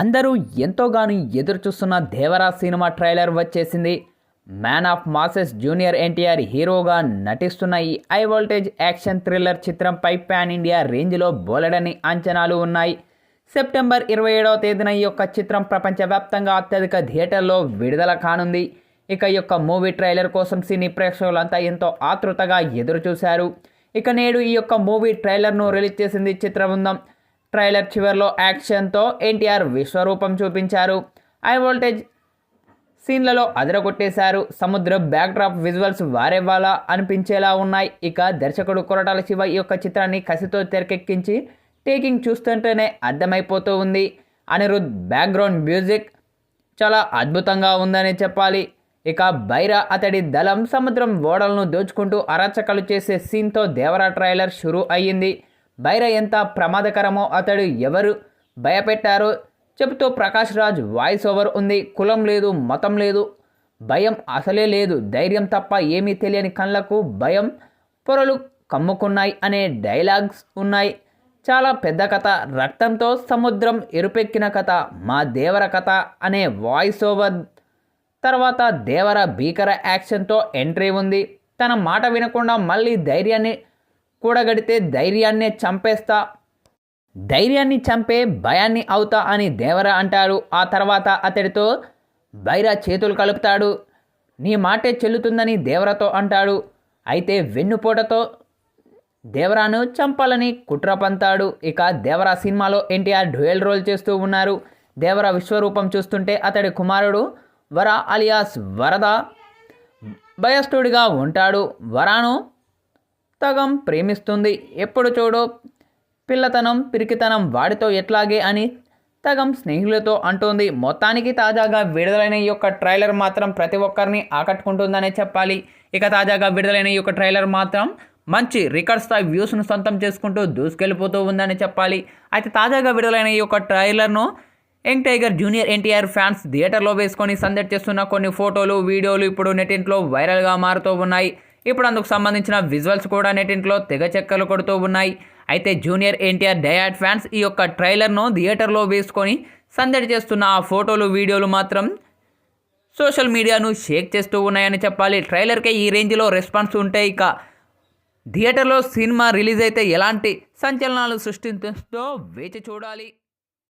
అందరూ ఎంతోగాను ఎదురు చూస్తున్న దేవరా సినిమా ట్రైలర్ వచ్చేసింది. Man of masses junior NTR హీరోగా నటిస్తున్న ఈ హై వోల్టేజ్ యాక్షన్ థ్రిల్లర్ చిత్రంపై పాన్ ఇండియా రేంజ్లో బోలెడని అంచనాలు ఉన్నాయి. సెప్టెంబర్ ఇరవై ఏడవ తేదీన ఈ యొక్క చిత్రం ప్రపంచవ్యాప్తంగా అత్యధిక థియేటర్లో విడుదల కానుంది. ఇక ఈ యొక్క మూవీ ట్రైలర్ కోసం సినీ ప్రేక్షకులంతా ఎంతో ఆతృతగా ఎదురు చూశారు ఇక నేడు ఈ యొక్క మూవీ ట్రైలర్ను రిలీజ్ చేసింది చిత్రబృందం. ట్రైలర్ చివరిలో యాక్షన్తో ఎన్టీఆర్ విశ్వరూపం చూపించారు. హై వోల్టేజ్ సీన్లలో అదరగొట్టేశారు. సముద్ర బ్యాక్డ్రాప్ విజువల్స్ వారేవాలా అనిపించేలా ఉన్నాయి. ఇక దర్శకుడు కొరటాల శివ ఈ యొక్క చిత్రాన్ని కసితో తెరకెక్కించి టేకింగ్ చూస్తుంటేనే అర్థమైపోతూ ఉంది. అనిరుద్ బ్యాక్గ్రౌండ్ మ్యూజిక్ చాలా అద్భుతంగా ఉందని చెప్పాలి. ఇక బైరా అతడి దళం సముద్రం ఓడలను దోచుకుంటూ అరాచకాలు చేసే సీన్తో దేవరా ట్రైలర్ షురూ అయ్యింది. బైర ఎంత ప్రమాదకరమో అతడు ఎవరు భయపెట్టారో చెబుతూ ప్రకాష్ రాజ్ వాయిస్ ఓవర్ ఉంది. కులం లేదు మతం లేదు. భయం అసలే లేదు. ధైర్యం తప్ప ఏమీ తెలియని కళ్ళకు భయం పొరలు కమ్ముకున్నాయి అనే డైలాగ్స్ ఉన్నాయి. చాలా పెద్ద కథ. రక్తంతో సముద్రం ఎరుపెక్కిన కథ. మా దేవర కథ అనే వాయిస్ ఓవర్. తర్వాత దేవర భీకర యాక్షన్తో ఎంట్రీ ఉంది. తన మాట వినకుండా మళ్ళీ ధైర్యాన్ని కూడగడితే ధైర్యాన్నే చంపేస్తా. ధైర్యాన్ని చంపే భయాన్ని అవుతా అని దేవర అంటారు ఆ తర్వాత అతడితో బైరా చేతులు కలుపుతాడు. నీ మాటే చెల్లుతుందని దేవరతో అంటాడు. అయితే వెన్నుపోటతో దేవరాను చంపాలని కుట్ర పంతాడు. ఇక దేవరా సినిమాలో ఎన్టీఆర్ డ్యూయల్ రోల్ చేస్తూ ఉన్నారు. దేవర విశ్వరూపం చూస్తుంటే అతడి కుమారుడు వర అలియాస్ వరద భయస్థుడిగా ఉంటాడు. వరాను తగం ప్రేమిస్తుంది. ఎప్పుడు చూడు పిల్లతనం పిరికితనం వాడితో ఎట్లాగే అని తగం స్నేహితులతో అంటోంది. మొత్తానికి తాజాగా విడుదలైన ఈ యొక్క ట్రైలర్ మాత్రం ప్రతి ఒక్కరిని ఆకట్టుకుంటుందనే చెప్పాలి. ఇక తాజాగా విడుదలైన ఈ యొక్క ట్రైలర్ మాత్రం మంచి రికార్డ్ స్థాయి వ్యూస్ను సొంతం చేసుకుంటూ దూసుకెళ్ళిపోతూ ఉందని చెప్పాలి. అయితే తాజాగా విడుదలైన ఈ యొక్క ట్రైలర్ను young tiger junior NTR fans థియేటర్లో వేసుకొని సందడి చేస్తున్న కొన్ని ఫోటోలు వీడియోలు ఇప్పుడు నెటింట్లో వైరల్గా మారుతూ ఉన్నాయి. ఇప్పుడు అందుకు సంబంధించిన విజువల్స్ కూడా నెటింట్లో తెగ చెక్కలు కొడుతూ ఉన్నాయి. అయితే జూనియర్ ఎన్టీఆర్ డయాడ్ ఫ్యాన్స్ ఈ యొక్క ట్రైలర్ను థియేటర్లో వేసుకొని సందడి చేస్తున్న ఆ ఫోటోలు వీడియోలు మాత్రం సోషల్ మీడియాను షేక్ చేస్తూ ఉన్నాయని చెప్పాలి. ట్రైలర్కే ఈ రేంజ్లో రెస్పాన్స్ ఉంటే ఇక థియేటర్లో సినిమా రిలీజ్ అయితే ఎలాంటి సంచలనాలు సృష్టిస్తుందో వేచి చూడాలి.